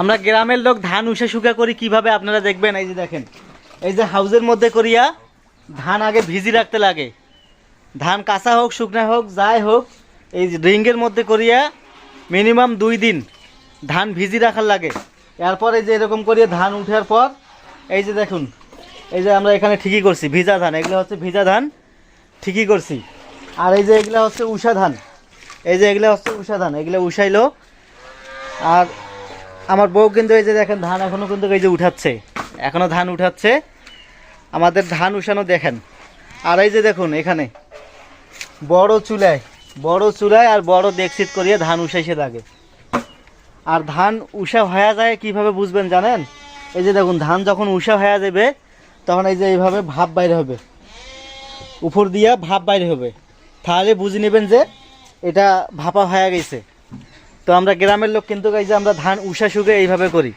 আমরা গ্রামের লোক ধান উষে শুকা করি, কীভাবে আপনারা দেখবেন? এই যে দেখেন, এই যে হাউজের মধ্যে করিয়া ধান আগে ভিজি রাখতে লাগে। ধান কাঁচা হোক, শুকনা হোক, যাই হোক, এই রিঙ্গের মধ্যে করিয়া মিনিমাম দুই দিন ধান ভিজি রাখার লাগে। এরপর এই যে এরকম করিয়া ধান উঠার পর, এই যে দেখুন, এই যে আমরা এখানে ঠিকই করছি, ভিজা ধান, এগুলো হচ্ছে ভিজা ধান, ঠিকই করছি। আর এই যে এগুলো হচ্ছে উষা ধান, এই যে এগুলো হচ্ছে উষা ধান, এগুলো উষাইলো। আর আমার বউ কিন্তু এই যে দেখেন, ধান এখনও কিন্তু এই যে উঠাচ্ছে। এখনও ধান উঠাচ্ছে। আমাদের ধান উঠানো দেখেন। আর এই যে দেখুন, এখানে। বড় চুলায় বড় চুলায় আর বড় দেখছিত করিয়ে ধান উঠাইছে লাগে আর ধান উষা হয়ে যায় কীভাবে বুঝবেন জানেন? এই যে দেখুন, ধান যখন উষা হয়ে যাবে, তখন এই যে এইভাবে ভাব বাইরে হবে। উপর দিয়া ভাব বাইরে হবে। তাহলে বুঝে নেবেন যে এটা ভাপা হয়ে গেছে। তো আমরা গ্রামের লোক কিন্তু যে আমরা ধান উষা শুকে এইভাবে করি।